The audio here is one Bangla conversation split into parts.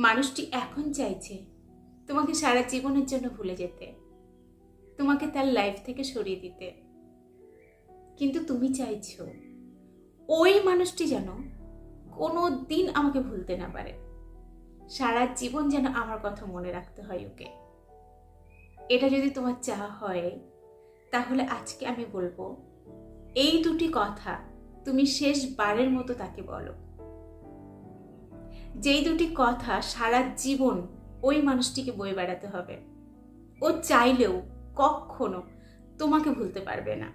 মানুষটি এখন চাইছে তোমাকে সারা জীবনের জন্য ভুলে যেতে। তোমাকে তার লাইফ থেকে সরিয়ে দিতে। কিন্তু তুমি চাইছো ওই মানুষটি যেন কোনো দিন আমাকে ভুলতে না পারে। সারা জীবন যেন আমার কথা মনে রাখতে হয় ওকে। এটা যদি তোমার চাওয়া হয়, তাহলে আজকে আমি বলব, এই দুটি কথা তুমি শেষবারের মতো তাকে বলো। যেই দুটি কথা সারা জীবন ওই মানুষটিকে বয়ে বেড়াতে হবে। ও চাইলেও কখনো তোমাকে ভুলতে পারবে না।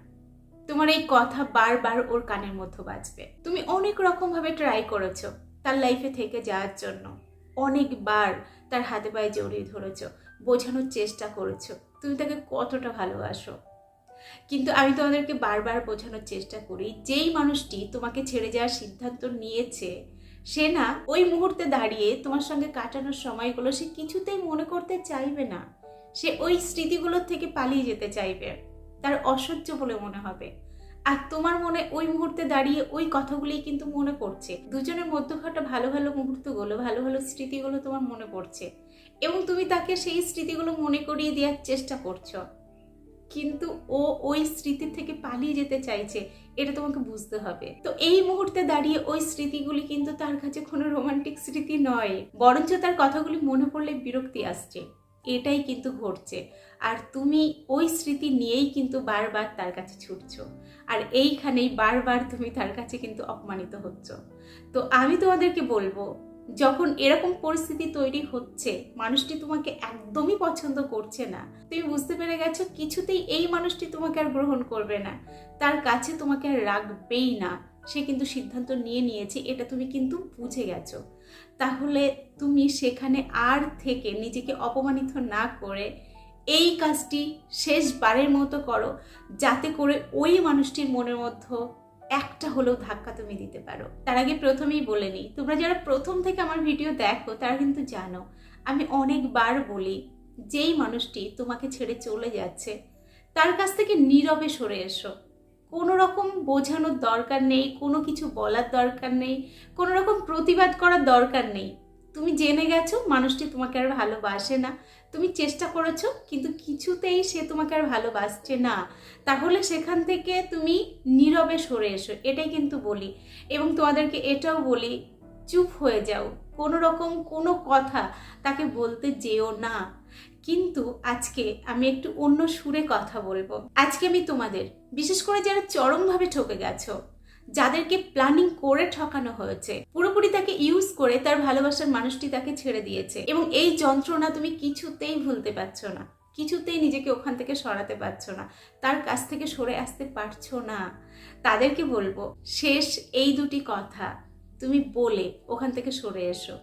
তোমার এই কথা বারবার ওর কানের মধ্যে বাজবে। তুমি অনেক রকমভাবে ট্রাই করেছ তার লাইফে থেকে যাওয়ার জন্য। অনেকবার তার হাতে পায়ে জড়িয়ে ধরেছো, বোঝানোর চেষ্টা করেছ, তুমি তাকে কতটা ভালোবাসো। কিন্তু আমি তোমাদেরকে বারবার বোঝানোর চেষ্টা করি, যেই মানুষটি তোমাকে ছেড়ে যাওয়ার সিদ্ধান্ত নিয়েছে সে না ওই মুহূর্তে দাঁড়িয়ে তোমার সঙ্গে কাটানোর সময়গুলো সে কিছুতেই মনে করতে চাইবে না। সে ওই স্মৃতিগুলোর থেকে পালিয়ে যেতে চাইবে। তার অসহ্য বলে মনে হবে। আর তোমার মনে ওই মুহূর্তে দাঁড়িয়ে ওই কথাগুলোই কিন্তু মনে পড়ছে। দুজনের মধ্যে ঘটা ভালো ভালো মুহূর্তগুলো, ভালো ভালো স্মৃতিগুলো তোমার মনে পড়ছে। এবং তুমি তাকে সেই স্মৃতিগুলো মনে করিয়ে দেওয়ার চেষ্টা করছ। কিন্তু ও ওই স্মৃতি থেকে পালিয়ে যেতে চাইছে, এটা তোমাকে বুঝতে হবে। তো এই মুহূর্তে দাঁড়িয়ে ওই স্মৃতিগুলি কিন্তু তার কাছে কোনো রোমান্টিক স্মৃতি নয়, বরঞ্চ তার কথাগুলি মনে পড়লে বিরক্তি আসছে। এটাই কিন্তু ঘটছে। আর তুমি ওই স্মৃতি নিয়েই কিন্তু বারবার তার কাছে ছুটছো। আর এইখানেই বারবার তুমি তার কাছে কিন্তু অপমানিত হচ্ছ। তো আমি তোমাদেরকে বলব যখন এরকম পরিস্থিতি তৈরি হচ্ছে, মানুষটি তোমাকে একদমই পছন্দ করছে না। তুমি বুঝতে পেরে গেছো, কিছুতেই এই মানুষটি তোমাকে আর গ্রহণ করবে না। তার কাছে তোমাকে আর রাখবেই না। সে কিন্তু সিদ্ধান্ত নিয়ে নিয়েছে, এটা তুমি কিন্তু বুঝে গেছো। তাহলে তুমি সেখানে আর থেকে নিজেকে অপমানিত না করে এই কাজটি শেষবারের মতো করো, যাতে করে ওই মানুষটির মনের মধ্যে একটা হলেও ধাক্কা তুমি দিতে পারো। তার আগে প্রথমেই বলে নিই, তোমরা যারা প্রথম থেকে আমার ভিডিও দেখো, তারা কিন্তু জানো, আমি অনেকবার বলি, যেই মানুষটি তোমাকে ছেড়ে চলে যাচ্ছে, তার কাছ থেকে নীরবে সরে এসো। কোনো রকম বোঝানোর দরকার নেই, কোনো কিছু বলার দরকার নেই, কোনো রকম প্রতিবাদ করার দরকার নেই। তুমি জেনে গেছো, মানুষটি তোমাকে আর ভালোবাসে না। তুমি চেষ্টা করেছ, কিন্তু কিছুতেই সে তোমাকে আর ভালোবাসছে না। তাহলে সেখান থেকে তুমি নীরবে সরে এসো, এটাই কিন্তু বলি। এবং তোমাদেরকে এটাও বলি, চুপ হয়ে যাও। কোনো রকম কোনো কথা তাকে বলতে যেও না। কিন্তু আজকে আমি একটু অন্য সুরে কথা বলব। আজকে আমি তোমাদের, বিশেষ করে যারা চরমভাবে ঠকে গেছো যাদেরকে প্ল্যানিং করে ঠকানো হয়েছে। পুরোপুরি তাকে ইউজ করে তার ভালোবাসার মানুষটি তাকে ছেড়ে দিয়েছে। এবং এই যন্ত্রণা তুমি কিছুতেই ভুলতে পারছ না। কিছুতেই নিজেকে ওখান থেকে সরাতে পারছ না। তার কাছ থেকে সরে আসতে পারছ না। তাদেরকে বলব, শেষ এই দুটি কথা। তুমি বলে ওখান থেকে সরে এসো।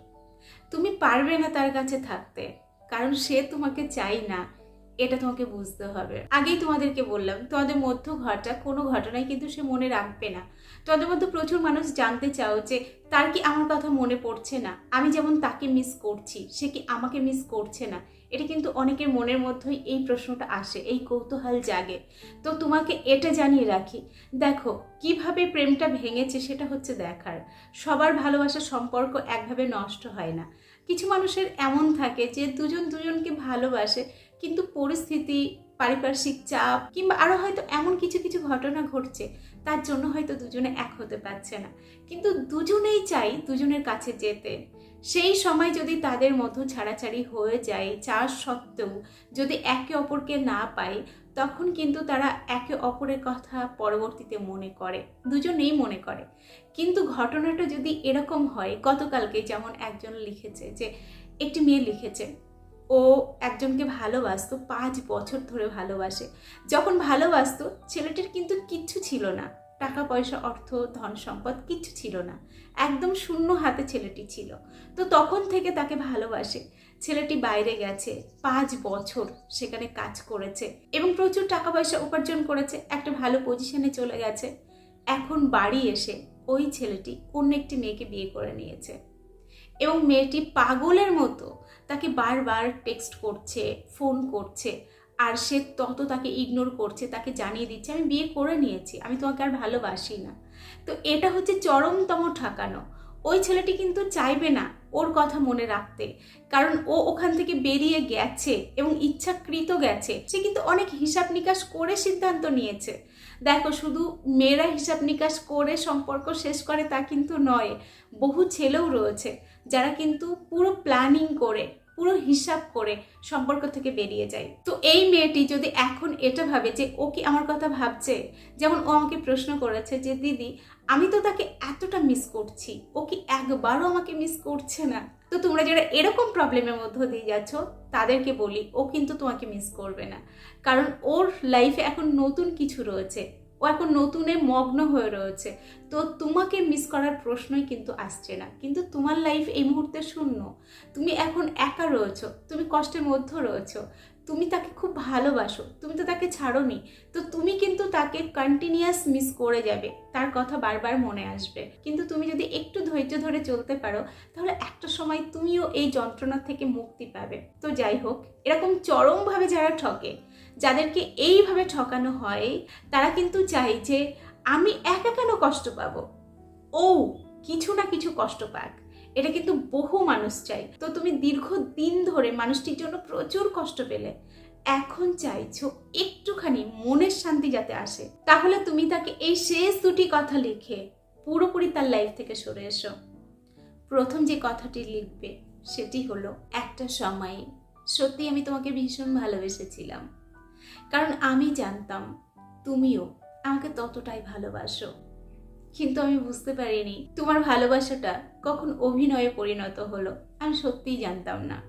তুমি পারবে না তার কাছে থাকতে। কারণ সে তোমাকে চাই না। এটা তোমাকে বুঝতে হবে। আগেই তোমাদেরকে বললাম, তোমাদের মধ্য ঘটা কোনো ঘটনায় কিন্তু সে মনে রাখবে না। তোমাদের মধ্যে প্রচুর মানুষ জানতে চাও যে, তার কি আমার কথা মনে পড়ছে না? আমি যেমন তাকে মিস করছি, সে কি আমাকে মিস করছে না? এটা কিন্তু অনেকের মনের মধ্যেই এই প্রশ্নটা আসে, এই কৌতূহল জাগে। তো তোমাকে এটা জানিয়ে রাখি, দেখো, কীভাবে প্রেমটা ভেঙেছে সেটা হচ্ছে দেখার। সবার ভালোবাসার সম্পর্ক একভাবে নষ্ট হয় না। কিছু মানুষের এমন থাকে যে, দুজন দুজনকে ভালোবাসে কিন্তু পরিস্থিতি, পারিপার্শ্বিক চাপ কিংবা আরও হয়তো এমন কিছু কিছু ঘটনা ঘটছে, তার জন্য হয়তো দুজনে এক হতে পারছে না। কিন্তু দুজনেই চাই দুজনের কাছে যেতে। সেই সময় যদি তাদের মধ্যে ছাড়াছাড়ি হয়ে যায় চার সত্ত্বেও যদি একে অপরকে না পায়, তখন কিন্তু তারা একে অপরের কথা পরবর্তীতে মনে করে, দুজনেই মনে করে। কিন্তু ঘটনাটা যদি এরকম হয়, গতকালকে যেমন একজন লিখেছে যে, একটি মেয়ে লিখেছে ও একজনকে ভালোবাসতো পাঁচ বছর ধরে ভালোবাসে। যখন ভালোবাসতো, ছেলেটির কিন্তু কিচ্ছু ছিল না। টাকা, পয়সা, অর্থ, ধন, সম্পদ কিচ্ছু ছিল না। একদম শূন্য হাতে ছেলেটি ছিল। তো তখন থেকে তাকে ভালোবাসে। ছেলেটি বাইরে গেছে। পাঁচ বছর সেখানে কাজ করেছে এবং প্রচুর টাকা, পয়সা উপার্জন করেছে। একটা ভালো পজিশনে চলে গেছে। এখন বাড়ি এসে ওই ছেলেটি অন্য একটি মেয়েকে বিয়ে করে নিয়েছে। এবং মেয়েটি পাগলের মতো তাকে বারবার টেক্সট করছে ফোন করছে, আর সে তত তাকে ইগনোর করছে, তাকে জানিয়ে দিচ্ছে, আমি বিয়ে করে নিয়েছি, আমি তোমাকে আর ভালোবাসি না। তো এটা হচ্ছে চরমতম ঠাকানো। ওই ছেলেটি কিন্তু চাইবে না ওর কথা মনে রাখতে। কারণ ও ওখান থেকে বেরিয়ে গেছে এবং ইচ্ছাকৃত গেছে। সে কিন্তু অনেক হিসাব নিকাশ করে সিদ্ধান্ত নিয়েছে। দেখো, শুধু মেয়েরা হিসাব নিকাশ করে সম্পর্ক শেষ করে তা কিন্তু নয়, বহু ছেলেও রয়েছে যারা কিন্তু পুরো প্ল্যানিং করে পুরো হিসাব করে সম্পর্ক থেকে বেরিয়ে যায়। তো এই মেয়েটি যদি এখন এটা ভাবে যে ও কি আমার কথা ভাবছে, যেমন ও আমাকে প্রশ্ন করেছে যে, দিদি, আমি তো তাকে এতটা মিস করছি, ও কি একবারও আমাকে মিস করছে না? তো তোমরা যারা এরকম প্রবলেমের মধ্য দিয়ে যাচ্ছ, তাদেরকে বলি, ও কিন্তু তোমাকে মিস করবে না। কারণ ওর লাইফে এখন নতুন কিছু রয়েছে। ও এখন নতুনে মগ্ন হয়ে রয়েছে। তো তোমাকে মিস করার প্রশ্নই কিন্তু আসছে না। কিন্তু তোমার লাইফ এই মুহূর্তে শূন্য। তুমি এখন একা রয়েছো, তুমি কষ্টের মধ্যে রয়েছো, তুমি তাকে খুব ভালোবাসো, তুমি তো তাকে ছাড়োনি, তো তুমি কিন্তু তাকে কন্টিনিউয়াস মিস করে যাবে, তার কথা বারবার মনে আসবে। কিন্তু তুমি যদি একটু ধৈর্য ধরে চলতে পারো, তাহলে একটা সময় তুমিও এই যন্ত্রণা থেকে মুক্তি পাবে। তো যাই হোক, এরকম চরমভাবে যারা ঠকে যাদেরকে এইভাবে ঠকানো হয়, তারা কিন্তু চাই যে আমি একা কেন কষ্ট পাবো? ও, কিছু না কিছু কষ্ট পাক। এটা কিন্তু বহু মানুষ চাই তো তুমি দীর্ঘ দিন ধরে মানুষটির জন্য প্রচুর কষ্ট পেলে। এখন চাইছো একটুখানি মনের শান্তি যাতে আসে। তাহলে তুমি তাকে এই শেষ দুটি কথা লিখে পুরোপুরি তার লাইফ থেকে সরে এসো। প্রথম যে কথাটি লিখবে সেটি হলো, একটা সময়ে সত্যি আমি তোমাকে ভীষণ ভালোবেসেছিলাম। কারণ আমি জানতাম, তুমিও আমাকে ততটাই ভালোবাসো। কিন্তু আমি বুঝতে পারিনি, তোমার ভালোবাসাটা কখন অভিনয়ে পরিণত হলো, আমি সত্যিই জানতাম না।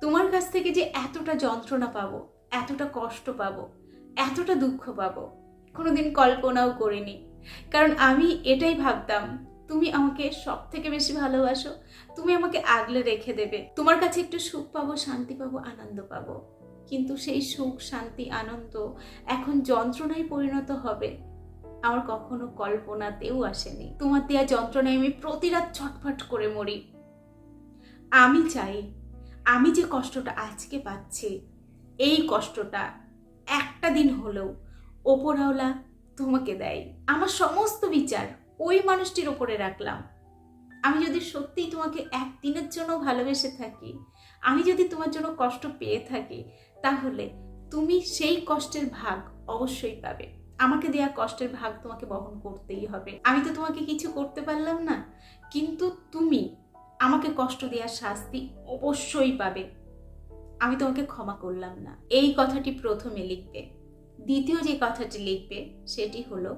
তোমার কাছ থেকে যে এতটা যন্ত্রণা পাবো, এতটা কষ্ট পাবো, এতটা দুঃখ পাবো, কোনোদিন কল্পনাও করিনি। কারণ আমি এটাই ভাবতাম, তুমি আমাকে সব থেকে বেশি ভালোবাসো, তুমি আমাকে আগলে রেখে দেবে, তোমার কাছে একটু সুখ পাবো, শান্তি পাবো, আনন্দ পাবো। কিন্তু সেই সুখ, শান্তি, আনন্দ এখন যন্ত্রণায় পরিণত হবে। আমার কখনো কল্পনাতেও আসেনি। তোমার দেওয়া যন্ত্রণায় আমি প্রতি রাত ছটফট করে মরি। আমি চাই, আমি যে কষ্টটা আজকে পাচ্ছি, এই কষ্টটা একটা দিন হলেও ওপরওয়ালা তোমাকে দেয়। আমার সমস্ত বিচার ওই মানুষটির ওপরে রাখলাম। আমি যদি সত্যিই তোমাকে একদিনের জন্য ভালোবেসে থাকি, আমি যদি তোমার জন্য কষ্ট পেয়ে থাকি তাহলে তুমি সেই কষ্টের ভাগ অবশ্যই পাবে। আমাকে দেয়া কষ্টের ভাগ তোমাকে বহন করতেই হবে। আমি তো তোমাকে কিছু করতে পারলাম না, কিন্তু তুমি আমাকে কষ্ট দেওয়ার শাস্তি অবশ্যই পাবে। আমি তোমাকে ক্ষমা করলাম না। এই কথাটি প্রথমে লিখবে। দ্বিতীয় যে কথাটি লিখবে, সেটি হলো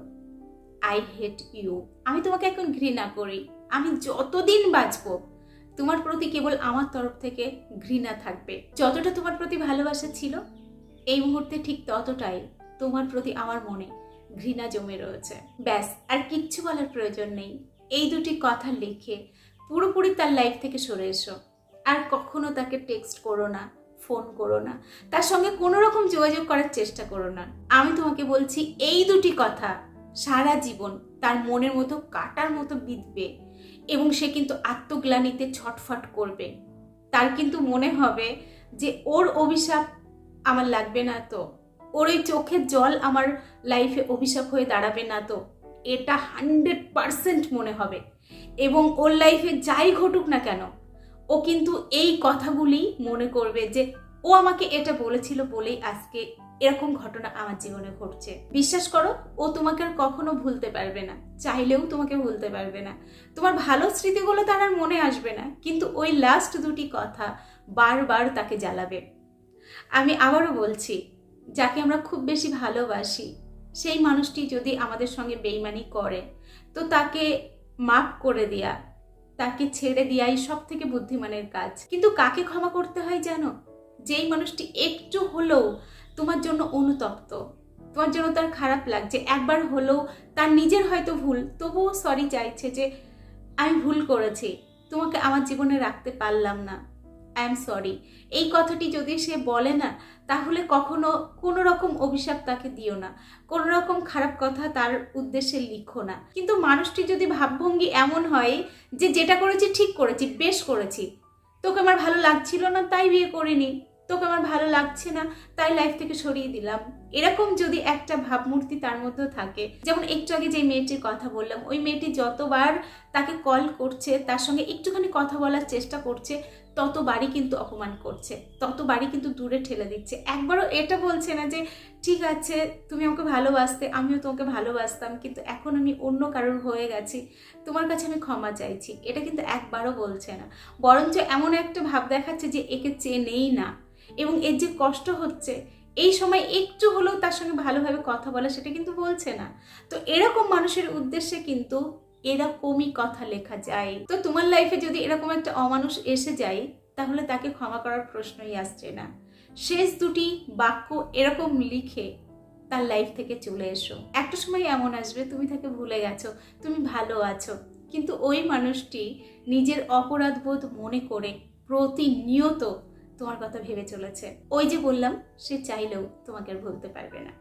আই হেট ইউ আমি তোমাকে এখন ঘৃণা করি। আমি যতদিন বাঁচবো তোমার প্রতি কেবল আমার তরফ থেকে ঘৃণা থাকবে। যতটা তোমার প্রতি ভালোবাসা ছিল, এই মুহূর্তে ঠিক ততটাই তোমার প্রতি আমার মনে ঘৃণা জমে রয়েছে। ব্যাস, আর কিচ্ছু বলার প্রয়োজন নেই। এই দুটি কথা লিখে পুরোপুরি তার লাইফ থেকে সরে এসো। আর কখনো তাকে টেক্সট করো না ফোন করো না। তার সঙ্গে কোনো রকম যোগাযোগ করার চেষ্টা করো না। আমি তোমাকে বলছি, এই দুটি কথা সারা জীবন তার মনের মতো, কাটার মতো বিঁধবে। এবং সে কিন্তু আত্মগ্লানিতে ছটফট করবে। তার কিন্তু মনে হবে যে ওর অভিশাপ আমার লাগবে না তো। ওর ওই চোখের জল আমার লাইফে অভিশাপ হয়ে দাঁড়াবে না তো। এটা হান্ড্রেড পারসেন্ট মনে হবে। এবং ওর লাইফে যাই ঘটুক না কেন, ও কিন্তু এই কথাগুলি মনে করবে যে ও আমাকে এটা বলেছিল বলেই আজকে এরকম ঘটনা আমার জীবনে ঘটছে। বিশ্বাস করো, ও তোমাকে আর কখনো ভুলতে পারবে না। চাইলেও তোমাকে ভুলতে পারবে না। তোমার ভালো স্মৃতিগুলো তার আর মনে আসবে না। কিন্তু ওই লাস্ট দুটি কথা বারবার তাকে জ্বালাবে। আমি আবারও বলছি, যাকে আমরা খুব বেশি ভালোবাসি, সেই মানুষটি যদি আমাদের সঙ্গে বেইমানি করে, তো তাকে মাফ করে দেয়া, তাকে ছেড়ে দেওয়াই সব থেকে বুদ্ধিমানের কাজ। কিন্তু কাকে ক্ষমা করতে হয় জানো? যেই মানুষটি একটু হলেও তোমার জন্য অনুতপ্ত। তোমার জন্য তার খারাপ লাগছে। একবার হলেও তার নিজের হয়তো ভুল, তবুও সরি চাইছে যে, আমি ভুল করেছি। তোমাকে আমার জীবনে রাখতে পারলাম না। আই এম সরি এই কথাটি যদি সে বলে না, তাহলে কখনো কোনো রকম অভিশাপ তাকে দিও না। কোনো রকম খারাপ কথা তার উদ্দেশ্যে লিখো না। কিন্তু মানুষটি যদি ভাবভঙ্গি এমন হয় যে, যেটা করেছি ঠিক করেছি, বেশ করেছি। তোকে আমার ভালো লাগছিল না, তাই বিয়ে করিনি। তোকে আমার ভালো লাগছে না, তাই লাইফ থেকে সরিয়ে দিলাম। এরকম যদি একটা ভাবমূর্তি তার মধ্যে থাকে, যেমন একটু আগে যে মেয়েটির কথা বললাম, ওই মেয়েটি যতবার তাকে কল করছে, তার সঙ্গে একটুখানি কথা বলার চেষ্টা করছে, ততবারই কিন্তু অপমান করছে, ততবারই কিন্তু দূরে ঠেলে দিচ্ছে। একবারও এটা বলছে না যে, ঠিক আছে, তুমি আমাকে ভালোবাসতে, আমিও তোমাকে ভালোবাসতাম, কিন্তু এখন আমি অন্য কারোর হয়ে গেছি, তোমার কাছে আমি ক্ষমা চাইছি। এটা কিন্তু একবারও বলছে না। বরঞ্চ এমন একটা ভাব দেখাচ্ছে যে, একে চেনেই না। এবং এর যে কষ্ট হচ্ছে, এই সময় একটু হলেও তার সঙ্গে ভালোভাবে কথা বলা সেটা কিন্তু বলছে না। তো এরকম মানুষের উদ্দেশ্যে কিন্তু এরকমই কথা লেখা যায়। তো তোমার লাইফে যদি এরকম একটা অমানুষ এসে যায়, তাহলে তাকে ক্ষমা করার প্রশ্নই আসছে না। শেষ দুটি বাক্য এরকম লিখে তার লাইফ থেকে চলে এসো। একটা সময় এমন আসবে, তুমি তাকে ভুলে গেছো, তুমি ভালো আছো, কিন্তু ওই মানুষটি নিজের অপরাধবোধ মনে করে প্রতিনিয়ত তোমার কথা ভেবে চলেছে। ওই যে বললাম, সে চাইলেও তোমাকে আর ভুলতে পারবে না।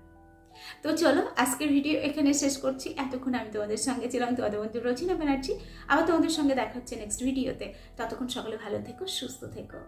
তো চলো, আজকের ভিডিও এখানে শেষ করছি। এতক্ষণ আমি তোমাদের সঙ্গে ছিলাম, তোমাদের বন্ধু রচিনা ব্যানার্জি। আবার তোমাদের সঙ্গে দেখা হচ্ছে নেক্সট ভিডিওতে ততক্ষণ সকলে ভালো থেকো, সুস্থ থেকো।